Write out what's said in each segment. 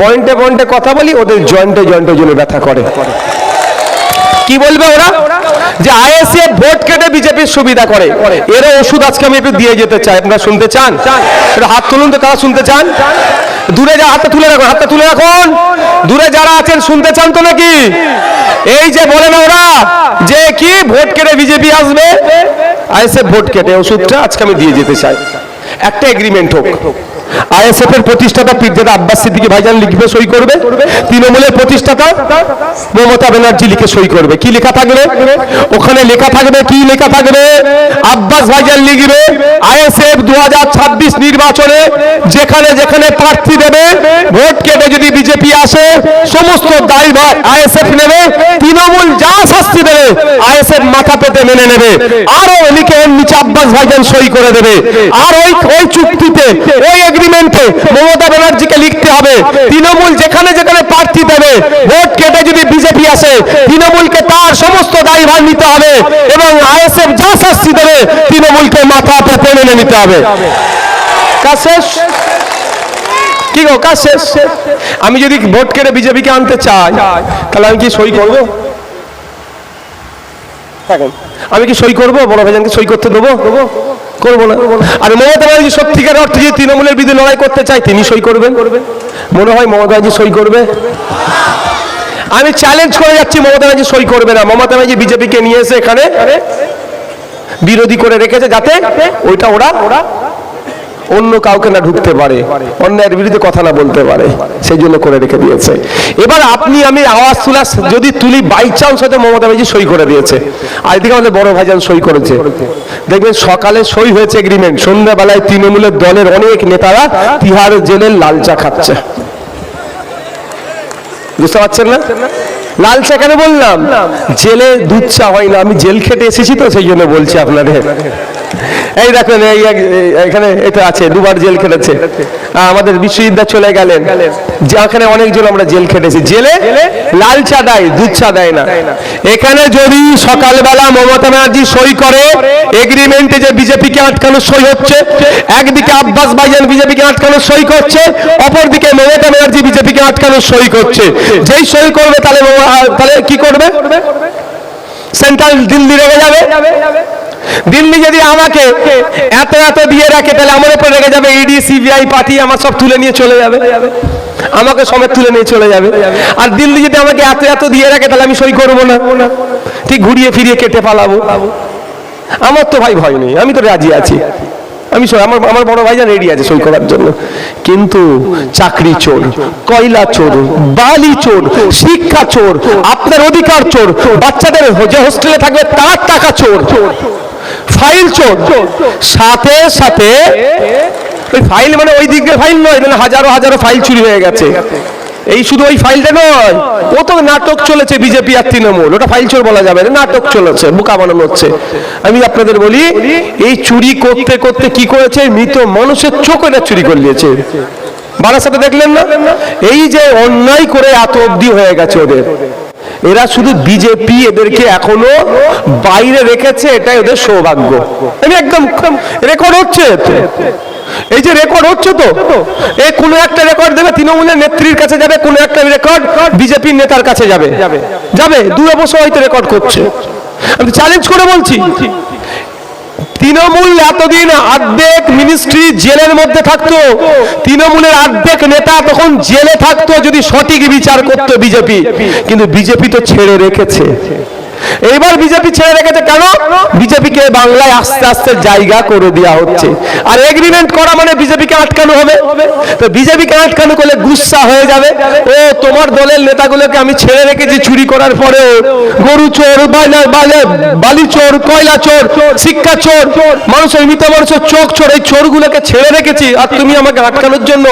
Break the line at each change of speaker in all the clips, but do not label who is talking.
পয়েন্টে পয়েন্টে কথা বলি, ওদের জয়েন্টে জয়েন্টের জন্য ব্যথা করে। কি বলবে ওরা? যে আইএসএফ ভোট কেটে বিজেপির সুবিধা করে। এর ওষুধ আজকে আমি একটু দিয়ে যেতে চাই, আপনারা শুনতে চান? হাত তুলুন তো কারা শুনতে চান? দূরে যা, হাতটা তুলে রাখুন, হাতটা তুলে রাখুন। দূরে যারা আছেন, শুনতে চান তো নাকি? এই যে বলে না ওরা, যে কি ভোট কেটে বিজেপি আসবে? আইএসএফ ভোট কেটে ওষুধটা আজকে আমি দিয়ে যেতে চাই। একটা এগ্রিমেন্ট হোক। আইএসএফ এর প্রতিষ্ঠাতা পীরজাদা আব্বাস সিদ্দিকী ভাইজান লিখবে, সই করবে। তৃণমূলের প্রতিষ্ঠাতা মমতা ব্যানার্জি লিখে সই করবে। কি লেখা থাকবে? ওখানে লেখা থাকবে, কি লেখা থাকবে? আব্বাস ভাইজান লিখবে, আইএসএফ দু নির্বাচনে যেখানে যেখানে প্রার্থী দেবে, ভোট কেটে যদি বিজেপি আসে, সমস্ত দায়ভার আইএসএফ নেবে, তৃণমূল যা শাস্তি দেবে, আইএসএফ মাথা পেতে মেনে নেবে। আরও লিখে এর নিচে আব্বাস ভাইজান সই করে দেবে। আর ওই ওই চুক্তিতে, ওই এগ্রিমেন্টে মমতা ব্যানার্জিকে লিখতে হবে। তৃণমূল যেখানে যেখানে প্রার্থী দেবে ভোট কেটে যদি বিজেপি আসে তৃণমূলকে তার সমস্ত দায়ভার নিতে হবে এবং আইএসএফ যা শাস্তি দেবে তৃণমূলকে মাথা পেতে মেনে নিতে হবে। কাজ শেষ? কি গো কাজ শেষ? আমি যদি ভোট কেটে বিজেপিকে আনতে চাই তাহলে আমি কি সই করব? আমি কি সই করব? বড় ভাইজানকে সই করতে দেবো? করব না। আর মমতা ব্যানার্জি সত্যিকার অর্থে যদি তৃণমূলের বিরুদ্ধে লড়াই করতে চায় তিনি সই করবেন? মনে হয় মমতা ব্যানার্জি সই করবে? আমি চ্যালেঞ্জ করে যাচ্ছি মমতা ব্যানার্জি সই করবে না। মমতা ব্যানার্জি বিজেপিকে নিয়ে এসে এখানে বিরোধী করে রেখেছে যাতে ওইটা ওরা ওরা অন্য কাউকে না ঢুকতে পারে, অন্যায়ের বিরুদ্ধে কথা না বলতে পারে, সেই জন্য করে রেখে দিয়েছে। এবার আপনি, আমি আওয়াজ তুলা, যদি তুলি বাই চান্স হয়তো মমতা ব্যানার্জি সই করে দিয়েছে। আর এদিকে আমাদের বড় ভাইজান সই করেছে। দেখবেন সকালে সই হয়েছে এগ্রিমেন্ট সন্ধ্যাবেলায় তৃণমূলের দলের অনেক নেতারা তিহার জেলের লাল চা খাচ্ছে। বুঝতে পারছেন না? লাল চা কেন বললাম? জেলে দুধ চা হয় না। আমি জেল খেটে এসেছি তো, সেই জন্য বলছি আপনাদের। এই দেখেন এই এখানে এটা আছে দুবার জেল খেটেছে। আমাদের বিশ্ববিদ্যালয় চলে গেলেন। যেখানে অনেকজন আমরা জেল খেটেছি। জেলে লাল চা দেয় দুধ চা দেয় না। এখানে যদি সকালবেলা মমতা ব্যানার্জি সই করে এগ্রিমেন্টে যে বিজেপিকে আটকানো সই হচ্ছে একদিকে আব্বাস ভাইজান বিজেপিকে আটকানো সই করছে অপরদিকে মমতা ব্যানার্জি বিজেপিকে আটকানো সই করছে। যেই সই করবে তাহলে তাহলে কি করবে? সেন্ট্রাল দিল্লি রেগে যাবে। দিল্লি যদি আমাকে এত এত দিয়ে রাখে, তাহলে আমার উপর রেগে যাবে ইডি সিবিআই পার্টি আমার সব তুলে নিয়ে চলে যাবে। আমাকে সমেত তুলে নিয়ে চলে যাবে। আর দিল্লি যদি আমাকে এত এত দিয়ে রাখে, তাহলে আমি সই করব না। ঠিক ঘুরিয়ে ফিরিয়ে কেটে পালাবো। আমার তো ভাই ভয় নেই, আমি তো রাজি আছি। আমি আমার আমার বড় ভাইজান রেডি আছে সই করার জন্য। কিন্তু চাকরি চোর, কয়লা চোর, বালি চোর, শিক্ষা চোর, আপনার অধিকার চোর, বাচ্চাদের যে হোস্টেলে থাকবে, তার টাকা চোর। ফাইল চোর। সাথে সাথে, ওই ফাইল মানে ওই দিকের ফাইল নয় মানে হাজারো হাজারো ফাইল চুরি হয়ে গেছে। এই শুধু ওই ফাইলটা নয়, ও তো নাটক চলেছে বিজেপি আর তৃণমূল, ওটা ফাইল চোর বলা যাবে না, নাটক চলেছে, বোকা বানানো হচ্ছে। আমি আপনাদের বলি, এই চুরি করতে করতে কি করেছে? মৃত মানুষের চোখ এটা চুরি করে নিয়েছে। বারাসাতে দেখলেন না? এই যে অন্যায় করে এত অবধি হয়ে গেছে ওদের। এরা শুধু বিজেপি এদেরকে এখনও বাইরে রেখেছে, এটাই ওদের সৌভাগ্য। আমি একদম রেকর্ড হচ্ছে। এই যে রেকর্ড হচ্ছে তো এই কোনো একটা রেকর্ড দেবে, তৃণমূলের নেত্রীর কাছে যাবে, কোনো একটা রেকর্ড বিজেপির নেতার কাছে যাবে। যাবে। দু অবশ্য হয়তো রেকর্ড করছে। আমি চ্যালেঞ্জ করে বলছি তৃণমূল এতদিন অর্ধেক মিনিস্ট্রি জেলের মধ্যে থাকতো। তৃণমূলের অর্ধেক নেতা তখন জেলে থাকতো যদি সঠিক বিচার করতো বিজেপি। কিন্তু বিজেপি তো ছেড়ে রেখেছে। এবার বিজেপি ছেড়ে রেখেছে কেন? বিজেপিকে বাংলায় আস্তে আস্তে জায়গা করে দেওয়া হচ্ছে। আর এগ্রিমেন্ট করা মানে বিজেপিকে আটকানো হবে। তো বিজেপিকে আটকানো করলে গুসা হয়ে যাবে। ও তোমার দলের নেতাগুলোকে আমি ছেড়ে রেখেছি চুরি করার পরে গরু চোর বালি চোর কয়লা চোর শিক্ষা চোর মানুষের মৃত মানুষের চোখ চোর এই চোরগুলোকে ছেড়ে রেখেছি। আর তুমি আমাকে আটকানোর জন্য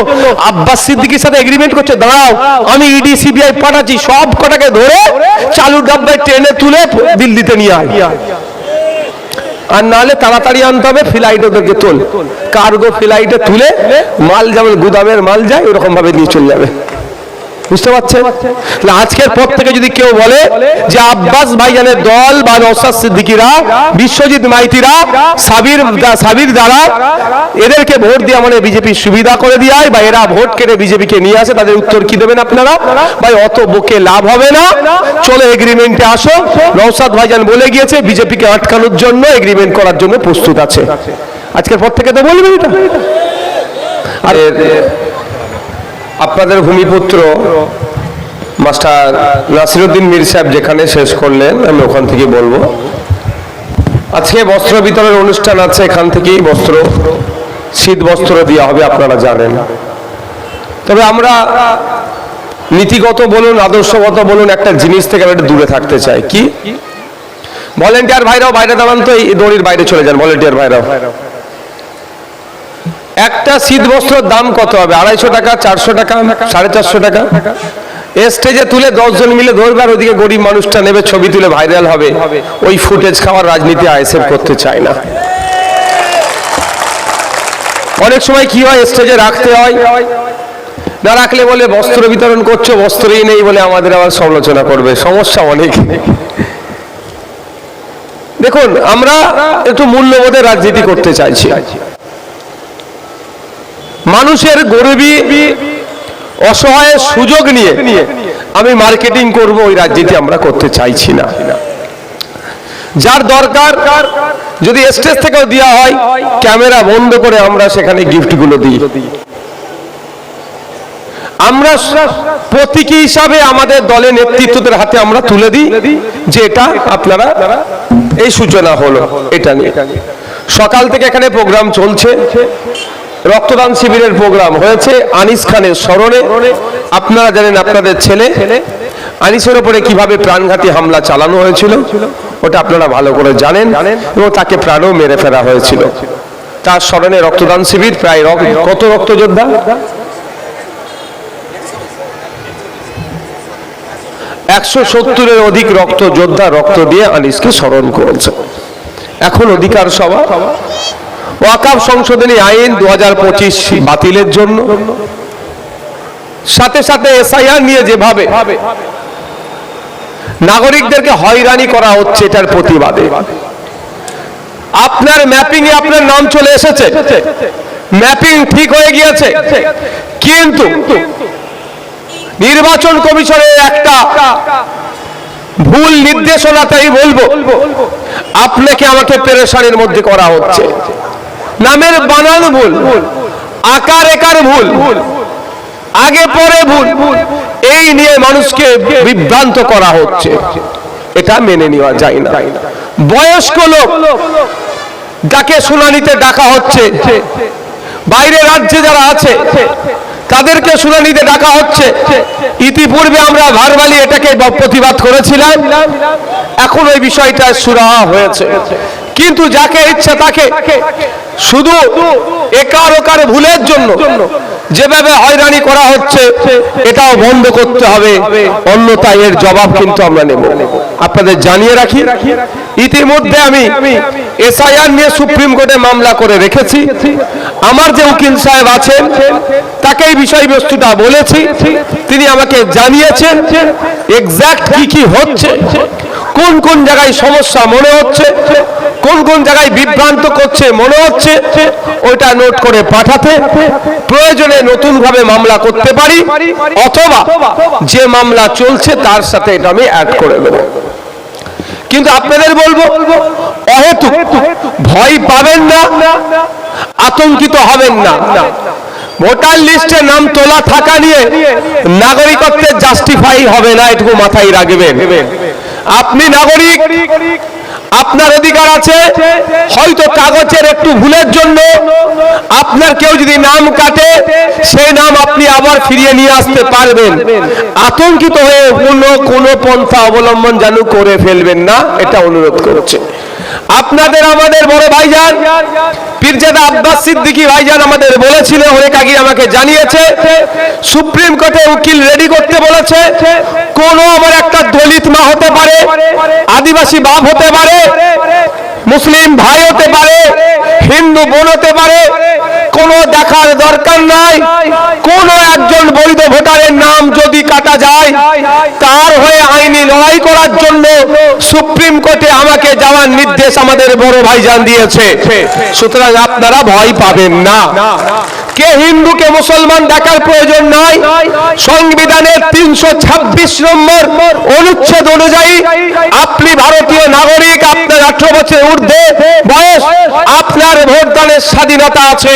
আব্বাস সিদ্দিকির সাথে এগ্রিমেন্ট করছে। দাঁড়াও আমি ইডি সিবিআই পাঠাচ্ছি। সব কটাকে ধরে চালু ডাব্বায় ট্রেনে তুলে দিল্লিতে নিয়ে আয়। আর নাহলে তাড়াতাড়ি আনতে হবে ফ্লাইট ওদেরকে তোল। কার্গো ফ্লাইটে তুলে মাল যেমন গুদামের মাল যায় ওরকম ভাবে নিয়ে চলে যাবে। বুঝতে পারছেন? আজকের পর থেকে যদি কেউ বলে যে আব্বাস ভাইজানের দল বা নৌসাদ সিদ্দিকিরা, বিশ্বজিৎ মাইতিরা, সাবির সাবির দ্বারা এদেরকে ভোট দিয়ে আমাদের বিজেপির সুবিধা করে দেয় বা এরা ভোট কেটে বিজেপিকে নিয়ে আসে, তাদের উত্তর কি দেবেন আপনারা? ভাই, অত বকে লাভ হবে না। চলো এগ্রিমেন্টে আসো। নৌসাদ ভাইজান বলে গিয়েছে, বিজেপিকে আটকানোর জন্য এগ্রিমেন্ট করার জন্য প্রস্তুত আছে। আজকের পর থেকে তো বলবেন এটা আর আপনাদের ভূমিপুত্র মাস্টার নাসিরুদ্দিন মীর সাহেব যেখানে শেষ করলেন, আমি ওখান থেকে বলব। আজকে বস্ত্র বিতরণের অনুষ্ঠান আছে, এখান থেকেই বস্ত্র, শীত বস্ত্র দেওয়া হবে, আপনারা জানেন। তবে আমরা নীতিগত বলুন, আদর্শগত বলুন, একটা জিনিস থেকে আমরা দূরে থাকতে চাই। কি? ভলেন্টিয়ার ভাইরাও বাইরে দাঁড়ান তো, এই দড়ির বাইরে চলে যান ভলেন্টিয়ার ভাইরাও। একটা শীত বস্ত্রের দাম কত হবে? আড়াইশো টাকা, চারশো টাকা, সাড়ে চারশো টাকা? স্টেজে তুলে দশজন মিলে ধরবে আর ওদিকে গরিব মানুষটা নেবে, ছবি তুলে ভাইরাল হবে। ওই ফুটেজ খাওয়ার রাজনীতি আইএসএফ করতে চায় না। অনেক সময় কি হয় স্টেজে রাখতে হয়। না রাখলে বলে বস্ত্র বিতরণ করছ, বস্ত্রই নেই বলে আমাদের আবার সমালোচনা করবে। সমস্যা অনেক। দেখুন, আমরা একটু মূল্যবোধের রাজনীতি করতে চাইছি। মানুষের গরিবী অসহায় সুযোগ নিয়ে আমি মার্কেটিং করব ওই রাজনীতি আমরা করতে চাইছি না। যার দরকার যদি স্টেজ থেকেও দেওয়া হয়, ক্যামেরা বন্ধ করে আমরা সেখানে গিফটগুলো দিই। আমরা প্রতীকী হিসাবে আমাদের দলের নেতৃত্বদের হাতে আমরা তুলে দিই যে এটা আপনারা এই সূচনা হলো, এটা নিয়ে। সকাল থেকে এখানে প্রোগ্রাম চলছে। রক্তদান শিবিরের প্রোগ্রাম হয়েছে আনিস খানের স্মরণে। আপনারা জানেন আপনাদের ছেলে। আনিসের ওপরে কীভাবে প্রাণঘাতী হামলা চালানো হয়েছিল, ওটা আপনারা ভালো করে জানেন এবং তাকে প্রাণও মেরে ফেলা হয়েছিল। তার স্মরণে রক্তদান শিবির, প্রায় কত রক্তযোদ্ধা? একশো সত্তরের অধিক রক্ত যোদ্ধা রক্ত দিয়ে আনিসকে স্মরণ করেছে। এখন অধিকার সভা। ওয়াকাব সংশোধনী আইন দু বাতিলের জন্য। সাথে সাথে এসআইআর নিয়ে যেভাবে নাগরিকদেরকে হয়রানি করা হচ্ছে এটার প্রতিবাদে। আপনার ম্যাপিং এ আপনার নাম চলে এসেছে। ম্যাপিং ঠিক হয়ে গিয়েছে। কিন্তু নির্বাচন কমিশনের একটা ভুল নির্দেশনাতেই বলব, আপনাকে আমাকে পেরেশানির মধ্যে করা হচ্ছে। নামের বানান ভুল, আকার একার ভুল, আগে পরে ভুল। এই নিয়ে মানুষকে বিভ্রান্ত করা হচ্ছে। এটা মেনে নেওয়া যায় না। বয়স্ক লোক যাকে শুনানিতে ডাকা হচ্ছে, বাইরে রাজ্যে যারা আছে, তাদেরকে শুনানিতে ডাকা হচ্ছে। ইতিপূর্বে আমরা ভারবালি এটাকে প্রতিবাদ করেছিলাম। এখন ওই বিষয়টা সুরাহা হয়েছে। কিন্তু যাকে ইচ্ছা তাকে। শুধু একার ওকার ভুলের জন্য যেভাবে হয়রানি করা হচ্ছে, এটাও বন্ধ করতে হবে। অন্যথায় এর জবাব কিন্তু আমরা নেব। আপনাদের জানিয়ে রাখি, ইতিমধ্যে আমি এসআইআর নিয়ে সুপ্রিম কোর্টে মামলা করে রেখেছি। আমার যে উকিল সাহেব আছেন, তাকে এই বিষয়বস্তুটা বলেছি। তিনি আমাকে জানিয়েছেন এক্স্যাক্ট কি কি হচ্ছে, কোন কোন জায়গায় সমস্যা মনে হচ্ছে। কোন কোন জায়গায় বিভ্রান্ত করছে, মনে হচ্ছে, ওইটা নোট করে পাঠাতে, প্রয়োজনে নতুন ভাবে মামলা করতে পারি, অথবা যে মামলা চলছে তার সাথে এটা আমি অ্যাড করে দেবো। কিন্তু আপনাদের বলব অহেতু ভয় পাবেন না, আতঙ্কিত হবেন না। ভোটার লিস্টে নাম তোলা, থাকা নিয়ে নাগরিকত্বের জাস্টিফাই হবে না, এটুকু মাথায় রাখবেন। আপনি নাগরিক আপনার অধিকার আছে, হয়তো কাগজের একটু ভুলের জন্য আপনার কেউ যদি নাম কাটে, সেই নাম আপনি আবার ফিরিয়ে নিয়ে আসতে পারবেন। আতঙ্কিত হয়ে কোনো কোনো পন্থা অবলম্বন যেন করে ফেলবেন না, এটা অনুরোধ করছে। আপনাদের, আমাদের বড় ভাইজান পীরজাদা আব্বাস সিদ্দিকী ভাইজান আমাদের বলেছিল অনেক আগে আমাকে জানিয়েছে, সুপ্রিম কোর্টে উকিল রেডি করতে বলেছে, কোন আমার একটা দলিত মা হতে পারে, আদিবাসী বাপ হতে পারে, মুসলিম ভাই হতে পারে, হিন্দু বোন হতে পারে, কোনো দেখার দরকার নাই, কোন একজন বৈধ ভোটারের নাম যদি কাটা যায়, তার হয়ে আইনি লড়াই করার জন্য সুপ্রিম কোর্টে আমাকে যাওয়ার নির্দেশ আমাদের বড় ভাইজান দিয়েছে। সুতরাং আপনারা ভয় পাবেন না। কে হিন্দুকে মুসলমান দেখার প্রয়োজন নাই। সংবিধানের তিনশো ছাব্বিশ নম্বর অনুচ্ছেদ অনুযায়ী আপনি ভারতীয় নাগরিক আপনার আঠারো বছর ঊর্ধ্বে বয়স আপনার ভোটদানের স্বাধীনতা আছে।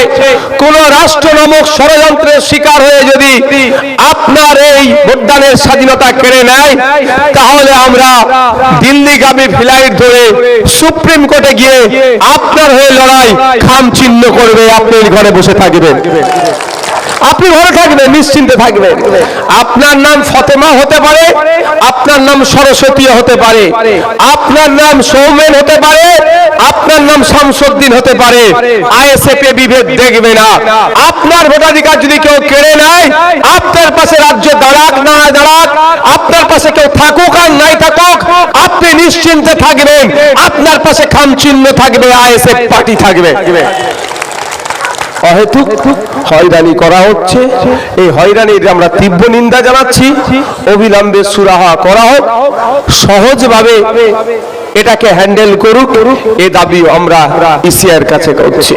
কোন রাষ্ট্র নামক ষড়যন্ত্রের শিকার হয়ে যদি আপনার এই ভোটদানের স্বাধীনতা কেড়ে নেয় তাহলে আমরা দিল্লিগামী ফ্লাইট ধরে সুপ্রিম কোর্টে গিয়ে আপনার হয়ে লড়াই খাম চিহ্ন করবে আপনি ঘরে বসে থাকবেন। আপনি ঘরে থাকবেন, নিশ্চিন্তে থাকবেন। আপনার নাম ফতেমা হতে পারে, আপনার নাম সরস্বতী হতে পারে। আপনার নাম সৌমেন হতে পারে, আপনার নাম শামসুদ্দিন হতে পারে। আইএসএফ এ বিভেদ দেখবে না। আপনার ভোটাধিকার যদি কেউ কেড়ে নেয়, আপনার পাশে রাজ্য দাঁড়াক না দাঁড়াক, আপনার পাশে কেউ থাকুক আর নাই থাকুক, আপনি নিশ্চিন্তে থাকবেন। আপনার পাশে খাম চিহ্ন থাকবে আইএসএফ পার্টি থাকবে। অহেতুক হয়রানি করা হচ্ছে। এই হয়রানির আমরা তীব্র নিন্দা জানাচ্ছি। অবিলম্বে সুরাহা করা হোক। সহজভাবে এটাকে হ্যান্ডেল করুক। এ দাবি আমরা ইসিআর কাছে করছি।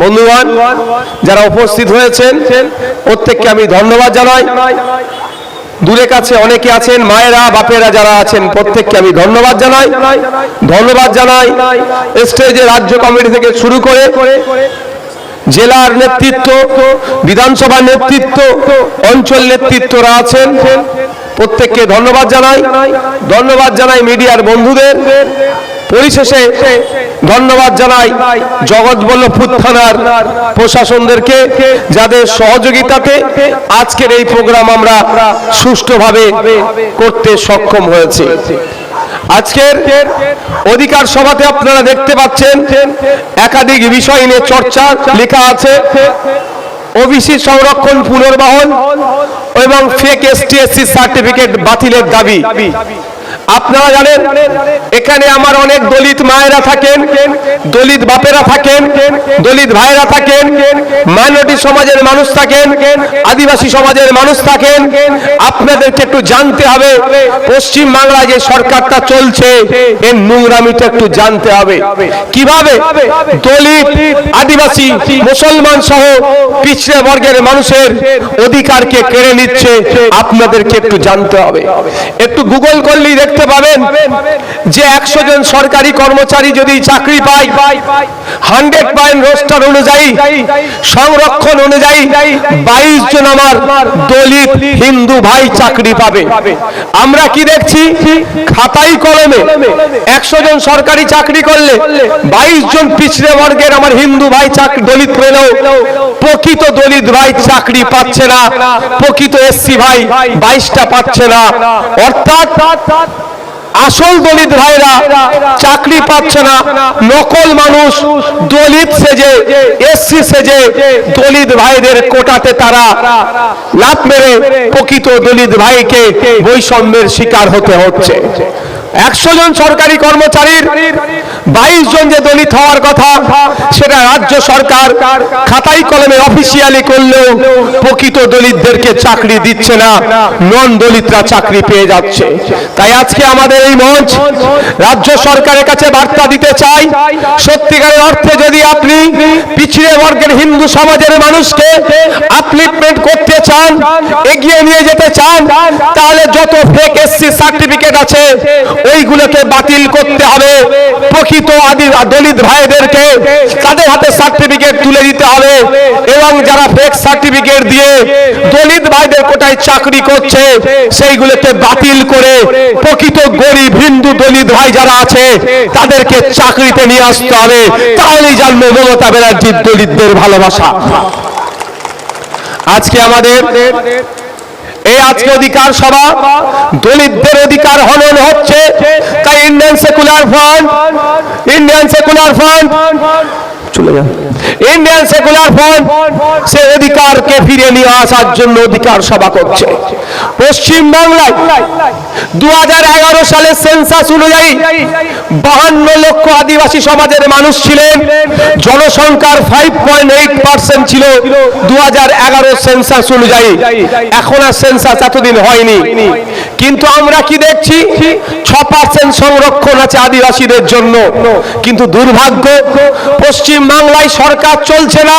বন্ধুগণ, যারা উপস্থিত হয়েছেন, প্রত্যেককে আমি ধন্যবাদ জানাই। দূরে কাছে অনেকে আছেন, মায়েরা, বাপেরা যারা আছেন, প্রত্যেককে আমি ধন্যবাদ জানাই। ধন্যবাদ জানাই। স্টেজে রাজ্য কমিটি থেকে শুরু করে জেলার নেতৃত্ব বিধানসভা নেতৃত্ব, অঞ্চল নেতৃত্বরা আছেন। প্রত্যেককে ধন্যবাদ জানাই। ধন্যবাদ জানাই মিডিয়ার বন্ধুদের। পরিশেষে ধন্যবাদ জানাই জগৎবল্লভপুর থানার প্রশাসনদেরকে, যাদের সহযোগিতাতে আজকের এই প্রোগ্রাম আমরা সুষ্ঠুভাবে করতে সক্ষম হয়েছে। আজকের অধিকার সভাতে আপনারা দেখতে পাচ্ছেন একাধিক বিষয় নিয়ে চর্চা লেখা আছে। ওবিসি সংরক্ষণ পুনর্বাহন এবং ফেক এসটিএসসি সার্টিফিকেট বাতিলের দাবি। আপনারা জানেন, এখানে আমার অনেক দলিত মায়েরা থাকেন, দলিত বাপেরা থাকেন, দলিত ভাইরা থাকেন, মাইনরিটি সমাজের মানুষ থাকেন, আদিবাসী সমাজের মানুষ থাকেন। আপনাদেরকে একটু জানতে হবে, পশ্চিম বাংলায় যে সরকারটা চলছে, এর নোংরামিটা একটু জানতে হবে। কীভাবে দলিত, আদিবাসী, মুসলমান সহ পিছড়ে বর্গের মানুষের অধিকারকে কেড়ে নিচ্ছে, আপনাদেরকে একটু জানতে হবে। একটু গুগল করলেই দেখতে পাবেন যে একশো জন সরকারি কর্মচারী যদি চাকরি পায় হান্ড্রেড পয়েন্ট রোস্টার অনুযায়ী, সংরক্ষণ অনুযায়ী বাইশ জন আমার দলিত হিন্দু ভাই চাকরি পাবে। আমরা কি দেখছি? খাতাই কলমে একশো জন সরকারি চাকরি করলে বাইশ জন পিছড়ে বর্গের আমার হিন্দু ভাই চাকরি দলিত পেলেও প্রকৃত দলিত ভাই চাকরি পাচ্ছে না, প্রকৃত এসসি ভাই বাইশটা পাচ্ছে না। অর্থাৎ আসল দলিত ভাইরা চাকরি পাচ্ছে না, নকল মানুষ, দলিত সেজে, এসসি সেজে দলিত ভাইদের কোটাতে তারা লাভ মেরে প্রকৃত দলিত ভাইকে বৈষম্যের শিকার হতে হচ্ছে। একশো জন সরকারি কর্মচারীর বাইশ জন যে দলিত হওয়ার কথা, সেটা রাজ্য সরকার খাতাই কলমে অফিসিয়ালি করলেও প্রকৃত দলিতদেরকে চাকরি দিচ্ছে না নন দলিতরা চাকরি পেয়ে যাচ্ছে। তাই আজকে আমাদের এই মঞ্চ রাজ্য সরকারের কাছে বার্তা দিতে চাই, সত্যিকারের অর্থে যদি আপনি পিছিয়ে বর্গের হিন্দু সমাজের মানুষকে আপলিপমেন্ট করতে চান, এগিয়ে নিয়ে যেতে চান, তাহলে যত ফেক এসসি সার্টিফিকেট আছে ওইগুলোকে বাতিল করতে হবে। প্রকৃত আদি দলিত ভাইদেরকে তাদের হাতে সার্টিফিকেট তুলে দিতে হবে এবং যারা ফেক সার্টিফিকেট দিয়ে দলিত ভাইদের কোটায় চাকরি করছে, সেইগুলোকে বাতিল করে প্রকৃত গরিব হিন্দু দলিত ভাই যারা আছে, তাদেরকে চাকরিতে নিয়ে আসতে হবে। তাহলেই জানবে মমতা ব্যানার্জির দলিতদের ভালোবাসা। আজকে আমাদের এই আজকে অধিকার সভা, দলিতদের অধিকার হনন হচ্ছে। তাই Indian secular front Indian secular front চলে যান। ইন্ডিয়ান সেকুলার ফ্রন্ট সে অধিকারকে ফিরে নিয়ে আসার জন্য অধিকার সভা করছে। পশ্চিম বাংলায় দু সালের সেন্সাস অনুযায়ী বাহান্ন লক্ষ আদিবাসী সমাজের মানুষ ছিলেন। জনসংখ্যার ফাইভ পয়েন্ট এইট পার্সেন্ট ছিল দু সেন্সাস অনুযায়ী। এখন আর সেন্সাস এতদিন হয়নি। কিন্তু আমরা কি দেখছি? ছ পার্সেন্ট সংরক্ষণ আছে আদিবাসীদের জন্য। কিন্তু দুর্ভাগ্য, পশ্চিম বাংলায় চলছে না,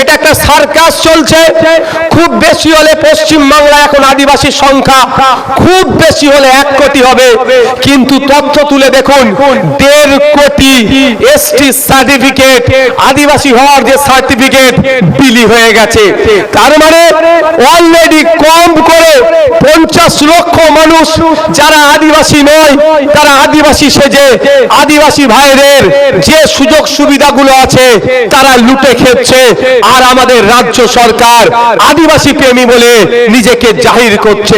এটা একটা সার্কাস চলছে। খুব বেশি হলে পশ্চিম বাংলায় এখন আদিবাসীর সংখ্যা খুব বেশি হলে এক কোটি হবে। কিন্তু তথ্য তুলে দেখুন, দেড় কোটি এসটি সার্টিফিকেট আদিবাসী হওয়ার যে সার্টিফিকেট বিলি হয়ে গেছে। তার মানে অলরেডি কম করে পঞ্চাশ লক্ষ মানুষ যারা আদিবাসী নয়, তারা আদিবাসী সেজে আদিবাসী ভাইদের যে সুযোগ সুবিধাগুলো আছে তারা লুটে খেচ্ছে আর আমাদের রাজ্য সরকার আদিবাসী প্রেমী বলে নিজেকে জাহির করছে।